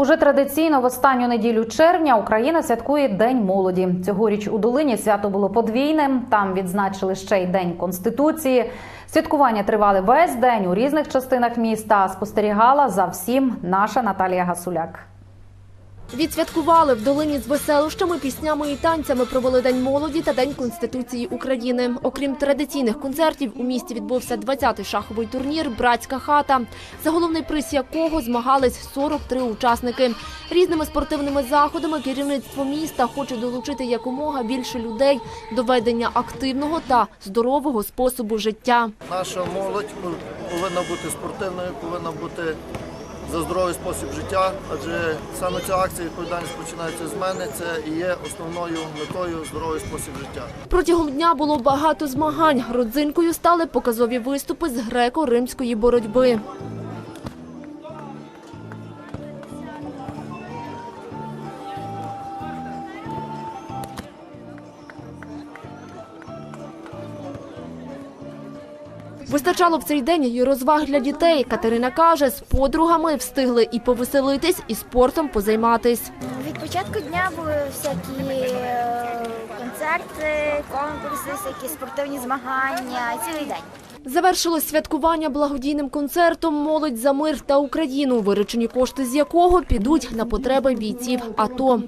Уже традиційно в останню неділю червня Україна святкує День молоді. Цьогоріч у Долині свято було подвійним. Там відзначили ще й День Конституції. Святкування тривали весь день у різних частинах міста. Спостерігала за всім наша Наталія Гасуляк. Відсвяткували в долині з веселощами, піснями і танцями провели День молоді та День Конституції України. Окрім традиційних концертів, у місті відбувся 20-й шаховий турнір Братська хата, за головний приз якого змагались 43 учасники. Різними спортивними заходами керівництво міста хоче долучити якомога більше людей до ведення активного та здорового способу життя. Наша молодь повинна бути спортивною, повинна бути за здоровий спосіб життя, адже саме ця акція відповідальність починається з мене. Це і є основною метою здоровий спосіб життя. Протягом дня було багато змагань. Родзинкою стали показові виступи з греко-римської боротьби. Вистачало в цей день і розваг для дітей. Катерина каже, з подругами встигли і повеселитись, і спортом позайматись. Від початку дня були всякі е, концерти, конкурси, всякі спортивні змагання, цілий день. Завершилось святкування благодійним концертом Молодь за мир та Україну, виручені кошти з якого підуть на потреби бійців АТО.